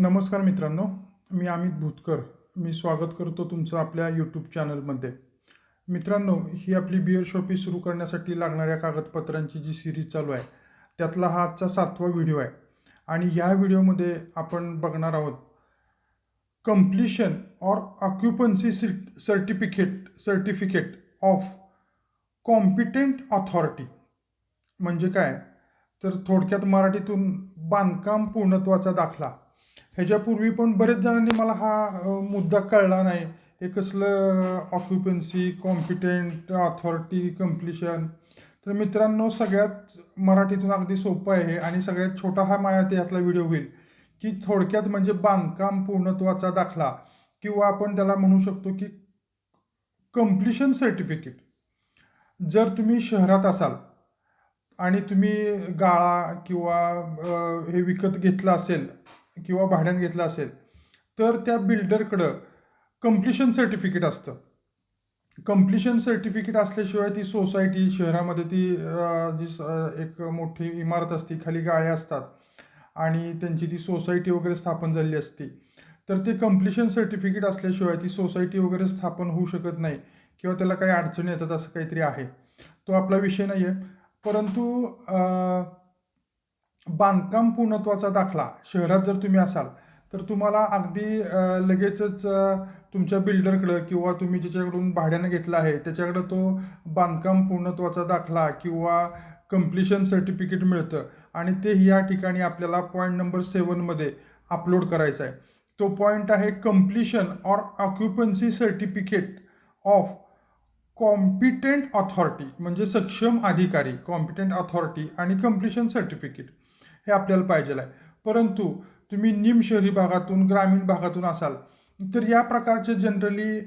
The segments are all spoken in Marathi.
नमस्कार मित्रांनो मी अमित भूतकर. मी स्वागत करतो तुमचं आपल्या यूट्यूब चॅनलमध्ये मित्रांनो ही आपली बिअर शॉपी सुरू करण्यासाठी लागणाऱ्या कागदपत्रांची जी सिरीज चालू आहे त्यातला हा आजचा सातवा व्हिडिओ आहे. आणि ह्या व्हिडिओमध्ये आपण बघणार आहोत completion or occupancy certificate certificate of competent authority म्हणजे काय? तर थोडक्यात मराठीतून बांधकाम पूर्णत्वाचा दाखला. ह्याच्यापूर्वी पण बरेच जणांनी मला हा मुद्दा कळला नाही. हे कसलं ऑक्युपन्सी कॉम्पिटेंट ऑथॉरिटी कम्प्लिशन तर मित्रांनो सगळ्यात मराठीतून अगदी सोपं आहे आणि सगळ्यात छोटा हा माझ्या त्यातला व्हिडिओ होईल. की थोडक्यात म्हणजे बांधकाम पूर्णत्वाचा दाखला किंवा आपण त्याला म्हणू शकतो की कम्प्लिशन सर्टिफिकेट जर तुम्ही शहरात असाल आणि तुम्ही गाळा किंवा हे विकत घेतलं असेल किंवा भाड्यानं घेतलं असेल तर त्या बिल्डरकडं कम्प्लिशन सर्टिफिकेट असतं. कम्प्लिशन सर्टिफिकेट असल्याशिवाय ती सोसायटी शहरामध्ये ती जी स- एक मोठी इमारत असते खाली गाळे असतात आणि त्यांची ती सोसायटी वगैरे स्थापन झालेली असते तर ते कम्प्लिशन सर्टिफिकेट असल्याशिवाय ती सोसायटी वगैरे स्थापन होऊ शकत नाही किंवा त्याला काही अडचणी येतात असं काहीतरी आहे. तो आपला विषय नाही आहे परंतु बांधकाम पूर्णत्वाचा दाखला. शहरात जर तुम्ही असाल तर तुम्हाला अगदी लगेचच तुमच्या बिल्डरकडं किंवा तुम्ही ज्याच्याकडून भाड्यानं घेतला आहे त्याच्याकडं तो बांधकाम पूर्णत्वाचा दाखला किंवा कम्प्लिशन सर्टिफिकेट मिळतं आणि ते या ठिकाणी आपल्याला पॉईंट नंबर सेवनमध्ये अपलोड करायचा आहे. तो पॉईंट आहे completion or occupancy certificate of competent authority म्हणजे सक्षम अधिकारी कॉम्पिटेंट ऑथॉरिटी आणि कम्प्लिशन सर्टिफिकेट हे आपल्याला पाहिजे आहे. परंतु तुम्ही निम शहरी भागातून ग्रामीण भागातून असाल तर या प्रकारचे जनरली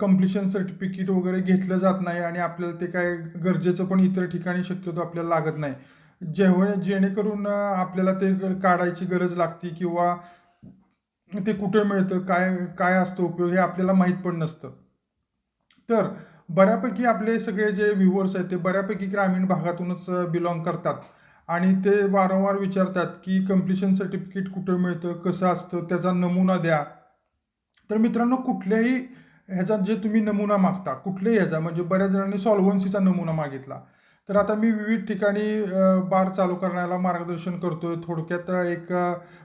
कम्प्लिशन सर्टिफिकेट वगैरे घेतलं जात नाही आणि आपल्याला ते काय गरजेचं पण इतर ठिकाणी शक्यतो आपल्याला लागत नाही. जेव्हा जेणेकरून आपल्याला ते काढायची गरज लागते किंवा ते कुठं मिळतं काय काय असतं उपयोग हे आपल्याला माहीत पण नसतं. तर बऱ्यापैकी आपले सगळे जे व्ह्युअर्स आहेत ते बऱ्यापैकी ग्रामीण भागातूनच बिलॉंग करतात. आणि ते वारंवार विचारतात की कम्प्लिशन सर्टिफिकेट कुठं मिळतं कसं असतं त्याचा नमुना द्या. तर मित्रांनो कुठल्याही ह्याचा जे तुम्ही नमुना मागता कुठल्याही ह्याचा म्हणजे बऱ्याच जणांनी सॉल्वन्सीचा नमुना मागितला. तर आता मी विविध ठिकाणी बार चालू करण्याला मार्गदर्शन करतोय. थोडक्यात एक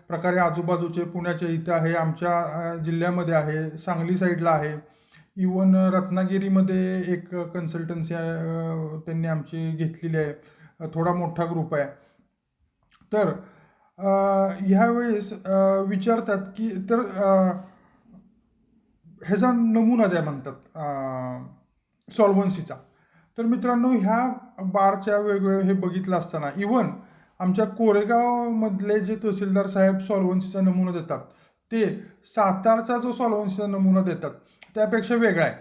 प्रकारे आजूबाजूचे पुण्याच्या इथं आहे आमच्या जिल्ह्यामध्ये आहे सांगली साईडला आहे. इवन रत्नागिरीमध्ये एक कन्सल्टन्सी त्यांनी आमची घेतलेली आहे. थोडा मोठा ग्रुप आहे. तर ह्यावेळेस विचारतात की तर ह्याचा नमुना द्या म्हणतात सॉल्वन्सीचा तर मित्रांनो ह्या बारच्या वेगवेगळ्या हे बघितलं असताना इवन आमच्या कोरेगावमधले जे तहसीलदार साहेब सॉल्वन्सीचा नमुना देतात ते सातारचा जो सॉल्वन्सीचा नमुना देतात त्यापेक्षा वेगळा आहे.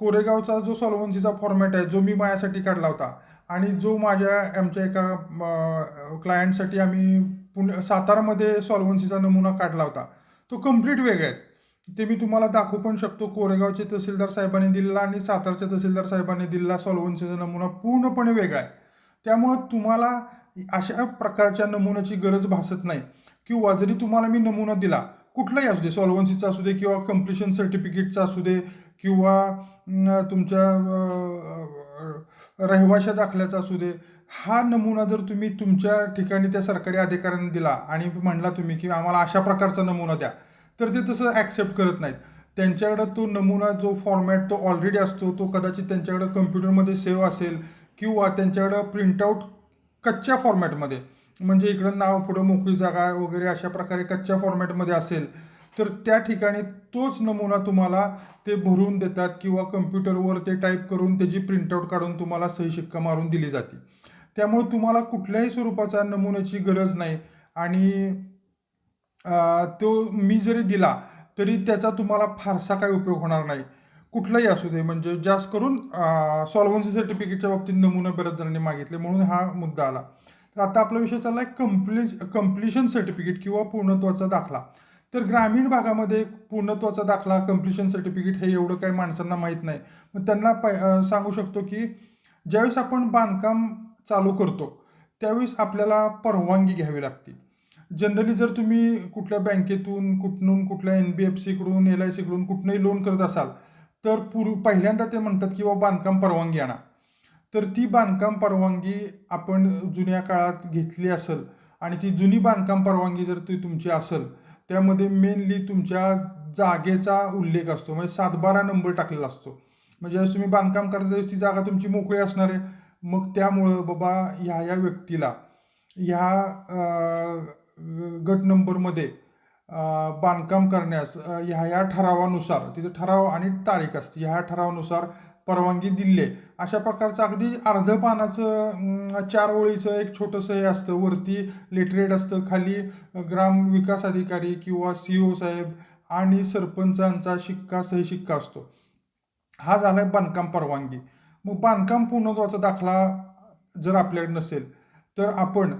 कोरेगावचा जो सॉल्वन्सीचा फॉर्मॅट आहे जो मी माझ्यासाठी काढला होता आणि जो माझ्या आमच्या एका क्लायंटसाठी आम्ही पुणे सातारामध्ये सॉल्वन्सीचा नमुना काढला होता. तो कंप्लीट वेगळा आहे. ते मी तुम्हाला दाखवू पण शकतो. कोरेगावचे तहसीलदार साहेबांनी दिलेला आणि सातारच्या तहसीलदार साहेबांनी दिलेला सॉल्वन्सीचा नमुना पूर्णपणे वेगळा आहे. त्यामुळं तुम्हाला अशा प्रकारच्या नमुन्याची गरज भासत नाही. किंवा जरी तुम्हाला मी नमुना दिला कुठलाही असू दे सॉल्वन्सीचा असू दे किंवा कम्प्लिशन सर्टिफिकेटचा असू दे किंवा तुमच्या रहिवाशा दाखल्याचा असू दे हा नमुना जर तुम्ही तुमच्या ठिकाणी त्या सरकारी अधिकाऱ्यांनी दिला आणि म्हणला तुम्ही की आम्हाला अशा प्रकारचा नमुना द्या तर ते तसं ॲक्सेप्ट करत नाहीत. त्यांच्याकडं तो नमुना जो फॉर्मॅट तो ऑलरेडी असतो तो कदाचित त्यांच्याकडं कम्प्युटरमध्ये सेव्ह असेल किंवा त्यांच्याकडं प्रिंटआउट कच्च्या फॉर्मॅटमध्ये म्हणजे इकडं नाव पुढं मोकळी जागा वगैरे अशा प्रकारे कच्च्या फॉर्मॅटमध्ये असेल तर त्या ठिकाणी तोच नमुना तुम्हाला ते भरून देतात किंवा कम्प्युटरवर ते टाईप करून त्याची प्रिंटआउट काढून तुम्हाला सही शिक्का मारून दिली जाते. त्यामुळे तुम्हाला कुठल्याही स्वरूपाचा नमुन्याची गरज नाही. आणि तो मी जरी दिला तरी त्याचा तुम्हाला फारसा काही उपयोग होणार नाही. कुठलाही असू दे म्हणजे जास्त करून सॉल्वन्सी सर्टिफिकेटच्या बाबतीत नमुना बऱ्याच जणांनी मागितले म्हणून हा मुद्दा आला. तर आता आपला विषय चालला आहे कम्प्लि कम्प्लिशन सर्टिफिकेट किंवा पूर्णत्वाचा दाखला. तर ग्रामीण भागामध्ये पूर्णत्वाचा दाखला कम्प्लिशन सर्टिफिकेट हे एवढं काही माणसांना माहीत नाही. मग त्यांना पै सांगू शकतो की ज्यावेळेस आपण बांधकाम चालू करतो त्यावेळेस आपल्याला परवानगी घ्यावी लागते. जनरली जर तुम्ही कुठल्या बँकेतून कुठून कुठल्या एन बी एफ सीकडून एल आय सीकडून कुठनंही लोन करत असाल तर पूर्व पहिल्यांदा ते म्हणतात की बाबा बांधकाम परवानगी आणा. तर ती बांधकाम परवानगी आपण जुन्या काळात घेतली असेल आणि ती जुनी बांधकाम परवानगी जर ती तुमची असेल त्यामध्ये मेनली तुमच्या जागेचा उल्लेख असतो. म्हणजे सातबारा नंबर टाकलेला असतो. म्हणजे ज्यावेळेस तुम्ही बांधकाम करता त्यावेळेस ती जागा तुमची मोकळी असणार आहे. मग त्यामुळं बाबा ह्या ह्या व्यक्तीला ह्या गट नंबरमध्ये बांधकाम करण्यास ह्या ह्या ठरावानुसार तिथं ठराव आणि तारीख असते. ह्या ठरावानुसार परवानगी दिली आहे अशा प्रकारचं अगदी अर्ध पानाचं चार ओळीचं एक छोटंसं हे असतं. वरती लेटरेड असतं. खाली ग्राम विकास अधिकारी किंवा सी ओ साहेब आणि सरपंचांचा शिक्का सह शिक्का असतो. हा झाला आहे बांधकाम परवानगी. मग बांधकाम पूर्णत्वाचा दाखला जर आपल्याकडे नसेल तर आपण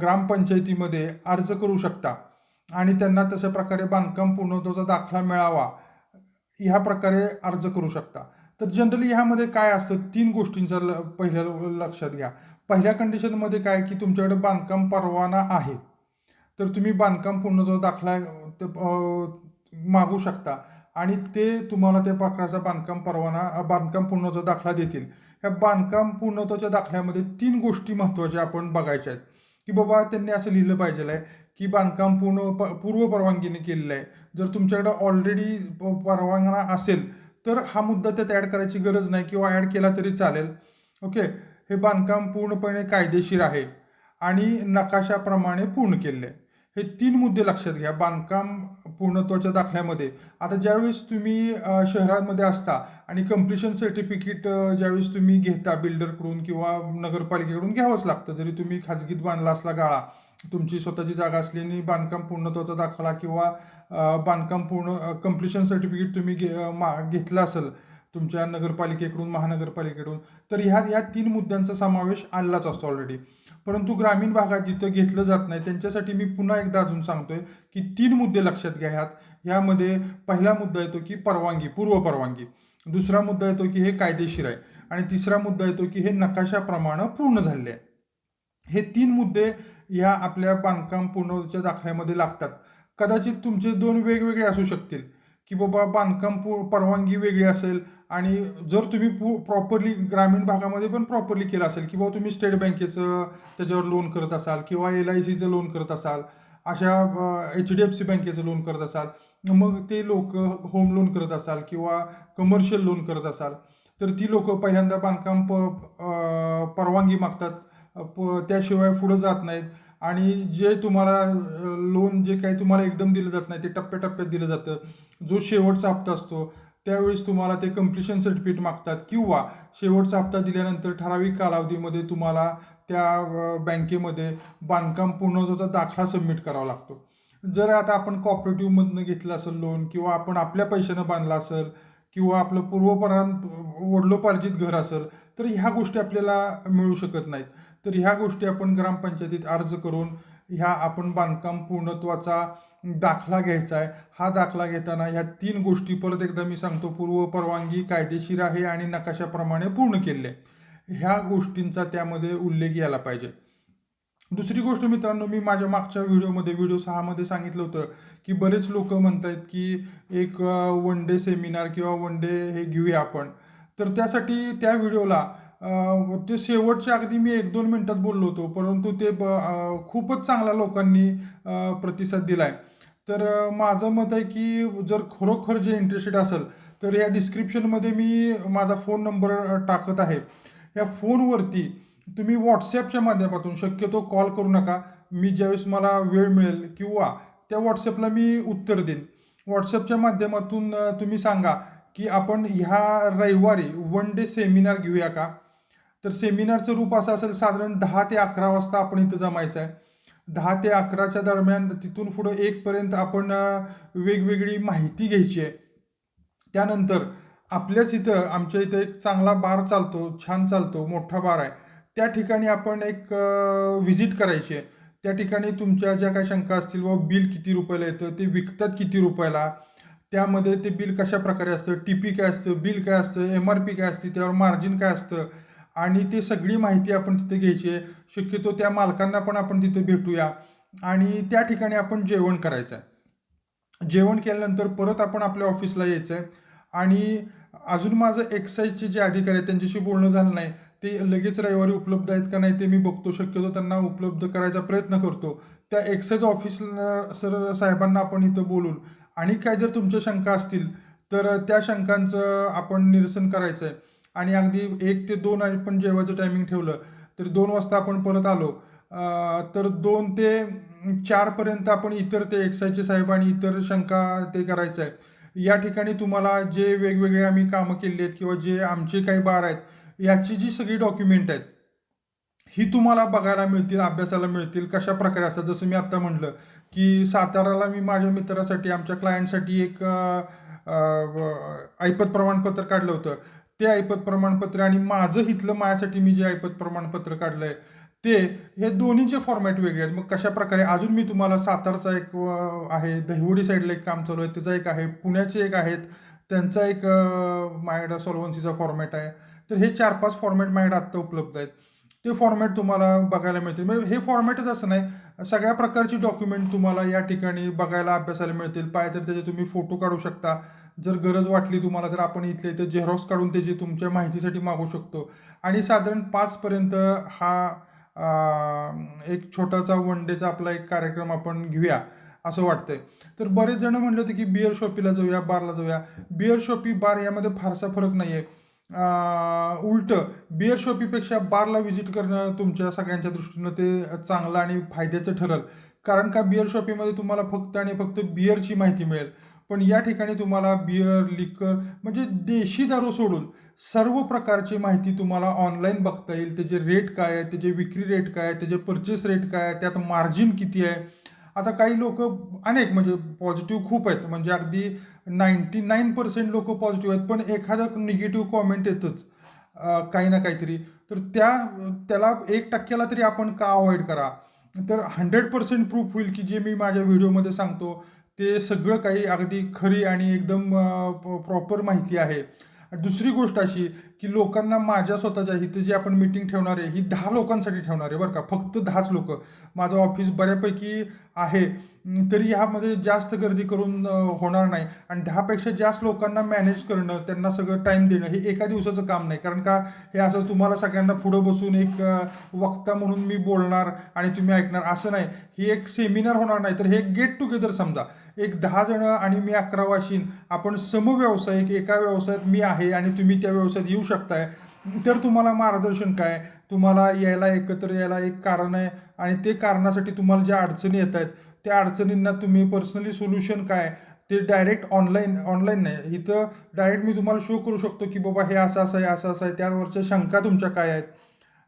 ग्रामपंचायतीमध्ये अर्ज करू शकता. आणि त्यांना तशा प्रकारे बांधकाम पूर्णत्वाचा दाखला मिळावा. ह्या प्रकारे अर्ज करू शकता. तर जनरली ह्यामध्ये काय असतं? तीन गोष्टींचा ल पहिल्या लक्षात घ्या. पहिल्या कंडिशनमध्ये काय की तुमच्याकडे बांधकाम परवाना आहे. तर तुम्ही बांधकाम पूर्णत्व दाखला मागू शकता. आणि ते तुम्हाला त्या प्रकारचा बांधकाम परवाना बांधकाम पूर्णत्व दाखला देतील. ह्या बांधकाम पूर्णत्वाच्या दाखल्यामध्ये तीन गोष्टी महत्त्वाच्या आपण बघायच्या आहेत. की बाबा त्यांनी असं लिहिलं पाहिजे आहे की बांधकाम पूर्ण प पूर्व परवानगीने केलेलं आहे. जर तुमच्याकडे ऑलरेडी परवाना असेल तर हा मुद्दा त्यात ॲड करायची गरज नाही किंवा ॲड केला तरी चालेल. ओके हे बांधकाम पूर्णपणे कायदेशीर आहे आणि नकाशाप्रमाणे पूर्ण केले आहे हे तीन मुद्दे लक्षात घ्या. बांधकाम पूर्णत्वाच्या दाखल्यामध्ये. आता ज्यावेळेस तुम्ही शहरांमध्ये शहरामध्ये असता आणि कम्प्लिशन सर्टिफिकेट ज्यावेळेस तुम्ही घेता बिल्डरकडून किंवा नगरपालिकेकडून घ्यावंच लागतं. जरी तुम्ही खाजगीत बांधला असला गाळा तुमची स्वतःची जागा असल्याने बांधकाम पूर्णत्वाचा दाखला किंवा बांधकाम पूर्ण कम्प्लिशन सर्टिफिकेट तुम्ही घे मा घेतलं असेल तुमच्या नगरपालिकेकडून महानगरपालिकेकडून तर ह्या ह्या तीन मुद्द्यांचा समावेश आणलाच असतो ऑलरेडी परंतु ग्रामीण भागात जिथं घेतलं जात नाही त्यांच्यासाठी मी पुन्हा एकदा अजून सांगतोय की तीन मुद्दे लक्षात घ्या ह्यात. ह्यामध्ये पहिला मुद्दा येतो की परवानगी पूर्व परवानगी. दुसरा मुद्दा येतो की हे कायदेशीर आहे. आणि तिसरा मुद्दा येतो की हे नकाशाप्रमाणे पूर्ण झाले आहे. हे तीन मुद्दे या आपल्या बांधकाम पूर्णच्या दाखल्यामध्ये लागतात. कदाचित तुमचे दोन वेगवेगळे असू शकतील की बाबा बांधकाम पू परवानगी वेगळी असेल आणि जर तुम्ही पू प्रॉपरली ग्रामीण भागामध्ये पण प्रॉपरली केलं असेल की बाबा तुम्ही स्टेट बँकेचं त्याच्यावर लोन करत असाल किंवा एल आय सीचं लोन करत असाल अशा एच डी एफ सी बँकेचं लोन करत असाल मग ते लोक होम लोन करत असाल किंवा कमर्शियल लोन करत असाल तर ती लोक पहिल्यांदा बांधकाम प परवानगी मागतात. प त्याशिवाय पुढं जात नाहीत. आणि जे तुम्हाला लोन जे काही तुम्हाला एकदम दिलं जात नाही ते टप्प्याटप्प्यात दिलं जातं. जो शेवटचा हप्ता असतो त्यावेळेस तुम्हाला ते कम्प्लिशन सर्टिफिकेट मागतात. किंवा शेवटचा हप्ता दिल्यानंतर ठराविक कालावधीमध्ये तुम्हाला त्या बँकेमध्ये बांधकाम पूर्णत्वाचा दाखला सबमिट करावा लागतो. जर आता आपण कॉपरेटिव्हमधनं घेतलं असेल लोन किंवा आपण आपल्या पैशानं बांधला असेल किंवा आपलं पूर्वपरां वडलोपार्जित घर असेल तर ह्या गोष्टी आपल्याला मिळू शकत नाहीत. तर ह्या गोष्टी आपण ग्रामपंचायतीत अर्ज करून ह्या आपण बांधकाम पूर्णत्वाचा दाखला घ्यायचा आहे. हा दाखला घेताना ह्या तीन गोष्टी परत एकदा मी सांगतो. पूर्व परवानगी कायदेशीर आहे आणि नकाशाप्रमाणे पूर्ण केले ह्या गोष्टींचा त्यामध्ये उल्लेख यायला पाहिजे. दुसरी गोष्ट मित्रांनो मी माझ्या मागच्या व्हिडिओमध्ये व्हिडिओ सहामध्ये सांगितलं होतं की बरेच लोक म्हणत आहेत की एक वन डे सेमिनार किंवा वन डे हे घेऊया आपण. तर त्यासाठी त्या व्हिडिओला ते शेवटच्या अगदी मी एक दोन मिनटात बोललो होतो परंतु ते ब खूपच चांगला लोकांनी प्रतिसाद दिला आहे तर माझं मत आहे की जर खरोखर जे इंटरेस्टेड असेल तर या डिस्क्रिप्शनमध्ये मी माझा फोन नंबर टाकत आहे. या फोनवरती तुम्ही व्हॉट्सॲपच्या माध्यमातून शक्यतो कॉल करू नका. मी ज्यावेळेस मला वेळ मिळेल किंवा त्या व्हॉट्सॲपला मी उत्तर देईन. व्हॉट्सॲपच्या माध्यमातून तुम्ही सांगा की आपण ह्या रविवारी वन डे सेमिनार घेऊया का? तर सेमिनारचं रूप असं असेल साधारण दहा ते अकरा वाजता आपण इथं जमायचं आहे. दहा ते अकराच्या दरम्यान तिथून पुढं एकपर्यंत आपण वेगवेगळी माहिती घ्यायची आहे. त्यानंतर आपल्याच इथं आमच्या इथं एक चांगला बार चालतो छान चालतो मोठा बार आहे. त्या ठिकाणी आपण एक व्हिजिट करायची आहे. त्या ठिकाणी तुमच्या ज्या काही शंका असतील व बिल किती रुपयाला येतं? ते विकतात किती रुपयाला? त्यामध्ये ते बिल कशा प्रकारे असतं? टी पी काय असतं? बिल काय असतं? एम आर पी काय असते? त्यावर मार्जिन काय असतं? आणि ते सगळी माहिती आपण तिथे घ्यायची आहे. शक्यतो त्या मालकांना पण आपण तिथे भेटूया. आणि त्या ठिकाणी आपण जेवण करायचं आहे. जेवण केल्यानंतर परत आपण आपल्या ऑफिसला यायचं आहे. आणि अजून माझं एक्साईजचे जे अधिकारी आहेत त्यांच्याशी बोलणं झालं नाही. ते लगेच रविवारी उपलब्ध आहेत का नाही ते मी बघतो. शक्यतो त्यांना उपलब्ध करायचा प्रयत्न करतो. त्या एक्साईज ऑफिसला सर साहेबांना आपण इथं बोलून. आणि काय जर तुमच्या शंका असतील तर त्या शंकांचं आपण निरसन करायचं आहे. आणि अगदी एक ते दोन आपण जेवायचं टायमिंग ठेवलं तर दोन वाजता आपण परत आलो. तर दोन ते चारपर्यंत आपण इतर ते एक्सायचे साहेब आणि इतर शंका ते करायचं आहे या ठिकाणी तुम्हाला जे वेगवेगळे आम्ही कामं केली आहेत किंवा जे आमचे काही बार आहेत याची जी सगळी डॉक्युमेंट आहेत ही तुम्हाला बघायला मिळतील अभ्यासाला मिळतील कशा प्रकारे असतात. जसं मी आत्ता म्हटलं की साताराला मी माझ्या मित्रासाठी आमच्या क्लायंटसाठी एक ऐपत प्रमाणपत्र काढलं होतं. ते ऐपत प्रमाणपत्र आणि माझं इथलं माझ्यासाठी मी जे ऐपत प्रमाणपत्र काढलं आहे ते हे दोन्हीचे फॉर्मॅट वेगळे आहेत. मग कशा प्रकारे अजून मी तुम्हाला सातारचा एक आहे दहिवडी साईडला एक काम चालू आहे. त्याचा एक आहे पुण्याचे एक आहेत. त्यांचा एक मायडा सॉल्वन्सीचा फॉर्मॅट आहे. तर हे चार पाच फॉर्मॅट माझ्याकडे आत्ता उपलब्ध आहेत. ते फॉर्मॅट तुम्हाला बघायला मिळतील. म्हणजे हे फॉर्मॅटच असं नाही. सगळ्या प्रकारची डॉक्युमेंट तुम्हाला या ठिकाणी बघायला अभ्यासाला मिळतील. पाहिजे तर त्याचे तुम्ही फोटो काढू शकता. जर गरज वाटली तुम्हाला तर आपण इथले इथं झेरॉक्स काढून त्याची तुमच्या माहितीसाठी मागू शकतो. आणि साधारण पाचपर्यंत हा एक छोटासा वन डेचा आपला एक कार्यक्रम आपण घेऊया असं वाटतंय. तर बरेच जण म्हणले होते की बिअर शॉपीला जाऊया बारला जाऊया. बिअर शॉपी बार यामध्ये फारसा फरक नाही आहे उलट बिअर शॉपीपेक्षा बारला व्हिजिट करणं तुमच्या सगळ्यांच्या दृष्टीनं ते चांगलं आणि फायद्याचं ठरेल. कारण का बिअर शॉपीमध्ये तुम्हाला फक्त आणि फक्त बिअरची माहिती मिळेल. पण या ठिकाणी तुम्हाला बिअर लिकर म्हणजे देशी दारू सोडून सर्व प्रकारची माहिती तुम्हाला ऑनलाईन बघता येईल. त्याचे रेट काय आहे त्याचे विक्री रेट काय आहे त्याचे परचेस रेट काय आहे त्यात मार्जिन किती आहे. आता काही लोक अनेक म्हणजे पॉझिटिव्ह खूप आहेत. म्हणजे अगदी नाईन्टी नाईन पर्सेंट लोक पॉझिटिव्ह आहेत पण एखादं निगेटिव्ह कॉमेंट येतच काही ना काहीतरी. तर त्या त्याला एक टक्क्याला तरी आपण का अवॉइड करा? तर हंड्रेड पर्सेंट प्रूफ होईल की जे मी माझ्या व्हिडिओमध्ये सांगतो ते सगळं काही अगदी खरी आणि एकदम प्रॉपर माहिती आहे. दुसरी गोष्ट अशी की लोकांना माझ्या स्वतःच्या इथं जी आपण मीटिंग ठेवणार आहे ही दहा लोकांसाठी ठेवणार आहे बरं का. फक्त दहाच लोक. माझं ऑफिस बऱ्यापैकी आहे. तरी ह्यामध्ये जास्त गर्दी करून होणार नाही. आणि दहापेक्षा जास्त लोकांना मॅनेज करणं त्यांना सगळं टाईम देणं हे एका दिवसाचं काम नाही. कारण का हे असं तुम्हाला सगळ्यांना पुढं बसून एक वक्ता म्हणून मी बोलणार आणि तुम्ही ऐकणार असं नाही. ही एक सेमिनार होणार नाही. तर हे गेट टुगेदर समजा. एक दहा जण आणि मी अकरा वाशीन आपण समव्यावसायिक एका व्यवसायात मी आहे आणि तुम्ही त्या व्यवसायात येऊ शकताय. तर तुम्हाला मार्गदर्शन काय? तुम्हाला यायला एकत्र यायला एक कारण आहे आणि ते कारणासाठी तुम्हाला ज्या अडचणी येत आहेत त्या अडचणींना तुम्ही पर्सनली सोल्युशन काय? ते डायरेक्ट ऑनलाईन ऑनलाईन नाही. इथं डायरेक्ट मी तुम्हाला शो करू शकतो की बाबा हे असं असं आहे असं असं आहे. त्यावरच्या शंका तुमच्या काय आहेत?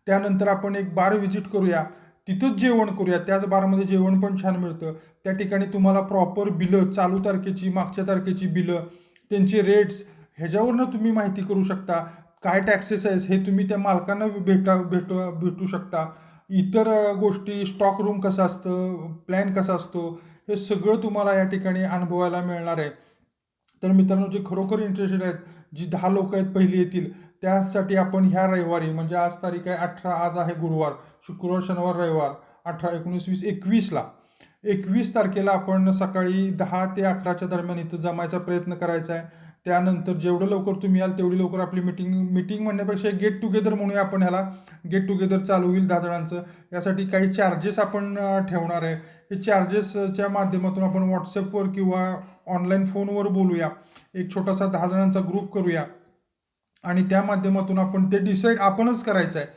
त्यानंतर आपण एक बार व्हिजिट करूया. तिथंच जेवण करूया. त्याच बारमध्ये जेवण पण छान मिळतं. त्या ठिकाणी तुम्हाला प्रॉपर बिलं चालू तारखेची मागच्या तारखेची बिलं त्यांचे रेट्स ह्याच्यावरनं तुम्ही माहिती करू शकता. काय टॅक्सेस आहेत हे तुम्ही त्या मालकांना भेटा भेटू भेटू शकता. इतर गोष्टी स्टॉक रूम कसं असतं प्लॅन कसा असतो हे सगळं तुम्हाला या ठिकाणी अनुभवायला मिळणार आहे. तर मित्रांनो जे खरोखर इंटरेस्टेड आहेत जी दहा लोक आहेत पहिली येतील त्यासाठी आपण ह्या रविवारी म्हणजे आज तारीख आहे अठरा आज आहे गुरुवार. शुक्रवार शनिवार रविवार अठरा एकोणीस वीस एकवीसला एकवीस तारखेला आपण सकाळी दहा ते अकराच्या दरम्यान इथं जमायचा प्रयत्न करायचा आहे. त्यानंतर जेवढं लवकर तुम्ही याल तेवढी लवकर आपली मिटिंग मिटिंग म्हणण्यापेक्षा गेट टुगेदर म्हणूया आपण ह्याला. गेट टुगेदर चालू होईल दहा जणांचं. यासाठी काही चार्जेस आपण ठेवणार आहे. हे चार्जेसच्या माध्यमातून आपण व्हॉट्सअपवर किंवा ऑनलाईन फोनवर बोलूया. एक छोटासा दहा जणांचा ग्रुप करूया. आणि त्या माध्यमातून आपण ते डिसाईड आपणच करायचं आहे.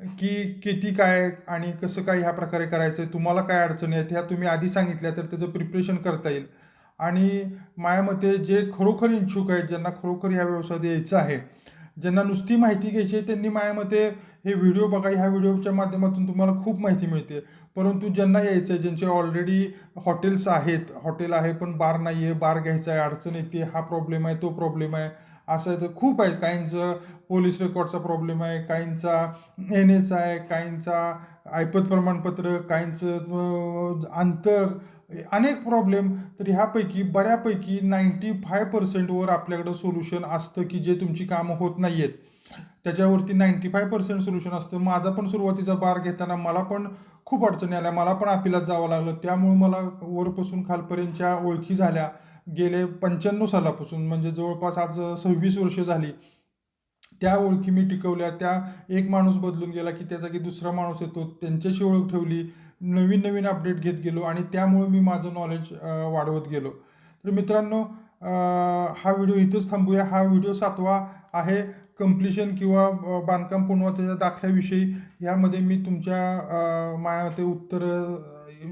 की किती काय आणि कसं काय ह्या प्रकारे करायचं आहे तुम्हाला काय अडचणी आहेत ह्या तुम्ही आधी सांगितल्या तर त्याचं प्रिपरेशन करता येईल. आणि माझ्या मते जे खरोखर इच्छुक आहेत ज्यांना खरोखर ह्या व्यवसायात यायचं आहे ज्यांना नुसती माहिती घ्यायची आहे त्यांनी माझ्या मते हे व्हिडिओ बघा ह्या व्हिडिओच्या माध्यमातून तुम्हाला खूप माहिती मिळते. परंतु ज्यांना यायचं आहे ज्यांचे ऑलरेडी हॉटेल्स आहेत हॉटेल आहे पण बार नाही आहे बार घ्यायचा आहे अडचण येते हा प्रॉब्लेम आहे तो प्रॉब्लेम आहे असं आहे तर खूप आहे. काहींचं पोलीस रेकॉर्डचा प्रॉब्लेम आहे काहींचा एन एच आहे काहींचा ऐपत प्रमाणपत्र काहींचं अंतर अनेक प्रॉब्लेम तर ह्यापैकी बऱ्यापैकी नाईन्टी फाय पर्सेंटवर आपल्याकडं सोल्युशन असतं की जे तुमची कामं होत नाही आहेत त्याच्यावरती नाईंटी फाय पर्सेंट सोल्युशन असतं. माझा पण सुरुवातीचा बार घेताना मला पण खूप अडचणी आल्या. मला पण अपिलात जावं लागलं. त्यामुळे मला वरपासून खालपर्यंतच्या ओळखी झाल्या. गेले पंच्याण्णव सालापासून म्हणजे जवळपास आज सव्वीस वर्ष झाली. त्या ओळखी मी टिकवल्या. त्या एक माणूस बदलून गेला की त्या जागी दुसरा माणूस येतो. त्यांच्याशी ओळख ठेवली. नवीन नवीन अपडेट घेत गेलो आणि त्यामुळे मी माझं नॉलेज वाढवत गेलो. तर मित्रांनो हा व्हिडिओ इथंच थांबूया. हा व्हिडिओ सातवा आहे. कम्प्लिशन किंवा बांधकाम पूर्णत्वाच्या दाखल्याविषयी. यामध्ये मी तुमच्या अं, उत्तर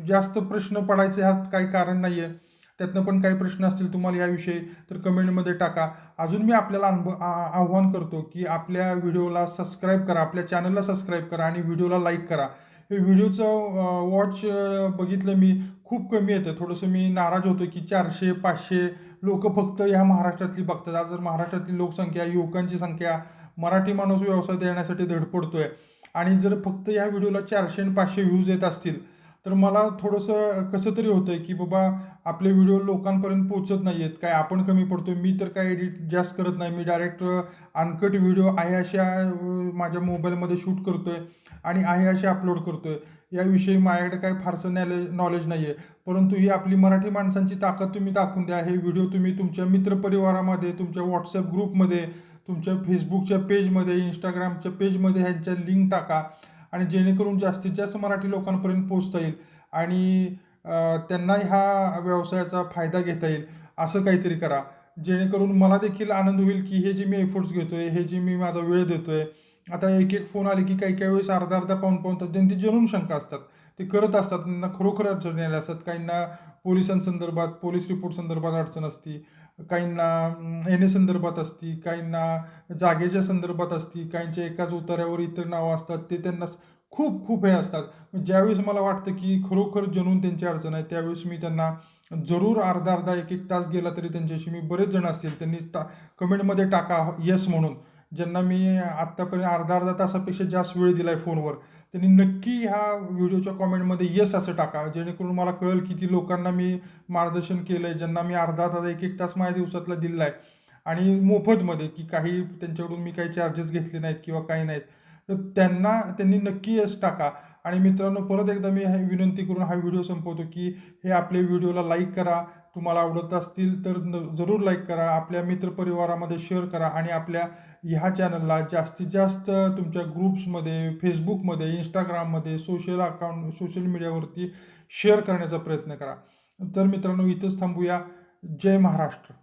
जास्त प्रश्न पडायचे ह्यात काही कारण नाही आहे त्यातनं पण काही प्रश्न असतील तुम्हाला याविषयी तर कमेंटमध्ये टाका. अजून मी आपल्याला अनुभव आ- आव्हान करतो की आपल्या व्हिडिओला सबस्क्राईब करा आपल्या चॅनलला सबस्क्राईब करा आणि व्हिडिओला लाईक करा. हे व्हिडिओचं वॉच बघितलं मी खूप कमी येतं. थोडंसं मी नाराज होतो की चारशे पाचशे लोक फक्त ह्या महाराष्ट्रातली बघतात. आज जर महाराष्ट्रातली लोकसंख्या युवकांची संख्या मराठी माणूस व्यवसाय देण्यासाठी धडपडतोय आणि जर फक्त या व्हिडिओला चारशे आणि पाचशे व्ह्यूज येत असतील तर मला थोडंसं कसं तरी होतंय की बाबा आपले व्हिडिओ लोकांपर्यंत पोहोचत नाही आहेत काय आपण कमी पडतो मी तर काय एडिट जास्त करत नाही. मी डायरेक्ट अनकट व्हिडिओ आहे अशा माझ्या मोबाईलमध्ये शूट करतो आहे आणि आहे असे अपलोड करतो आहे याविषयी माझ्याकडे काय फारसं नॉलेज नॉलेज नाही आहे परंतु ही आपली मराठी माणसांची ताकद तुम्ही दाखवून द्या. हे व्हिडिओ तुम्ही तुमच्या मित्रपरिवारामध्ये तुमच्या व्हॉट्सअप ग्रुपमध्ये तुमच्या फेसबुकच्या पेजमध्ये इंस्टाग्रामच्या पेजमध्ये ह्यांच्या लिंक टाका. आणि जेणेकरून जास्तीत जास्त मराठी लोकांपर्यंत पोहोचता येईल आणि त्यांना ह्या व्यवसायाचा फायदा घेता येईल असं काहीतरी करा. जेणेकरून मला देखील आनंद होईल की हे जे मी एफर्ट्स आहे हे जे मी माझा वेळ देतो आहे आता एक एक फोन आले की काही काही वेळेस अर्धा अर्धा पाऊन पाऊन तर त्यांची जरूर शंका असतात ते करत असतात. त्यांना खरोखर अडचणी आल्या असतात. काहींना पोलिसांसंदर्भात पोलीस रिपोर्ट संदर्भात अडचण असती. काहींना एन ए संदर्भात असती काहींना जागेच्या संदर्भात असती काहींच्या एकाच उतार्यावर इतर नावं असतात ते त्यांना खूप खूप हे असतात. ज्यावेळेस मला वाटतं की खरोखर जनून त्यांची अडचण आहे त्यावेळेस मी त्यांना जरूर अर्धा अर्धा एक एक तास गेला तरी त्यांच्याशी मी बरेच जण असतील त्यांनी टा कमेंटमध्ये टाका येस म्हणून. ज्यांना मी आत्तापर्यंत अर्धा अर्धा तासापेक्षा जास्त वेळ दिला आहे फोनवर. त्यांनी नक्की ह्या व्हिडिओच्या कॉमेंटमध्ये येस असं टाका जेणेकरून मला कळेल किती लोकांना मी मार्गदर्शन केलं आहे ज्यांना मी अर्धा अर्धा एक एक तास माझ्या दिवसातला दिला आहे आणि मोफतमध्ये की काही त्यांच्याकडून मी काही चार्जेस घेतले नाहीत किंवा काही नाहीत. तर त्यांना त्यांनी नक्की यश टाका. आणि मित्रांनो परत एकदा मी हे विनंती करून हा व्हिडिओ संपवतो की हे आपले व्हिडिओला लाईक करा. तुम्हाला आवडत असतील तर न जरूर लाईक करा आपल्या मित्रपरिवारामध्ये शेअर करा आणि आपल्या ह्या चॅनलला जास्तीत जास्त तुमच्या ग्रुप्समध्ये फेसबुकमध्ये इंस्टाग्राममध्ये सोशल अकाउंट सोशल मीडियावरती शेअर करण्याचा प्रयत्न करा. तर मित्रांनो इथंच थांबूया. जय महाराष्ट्र.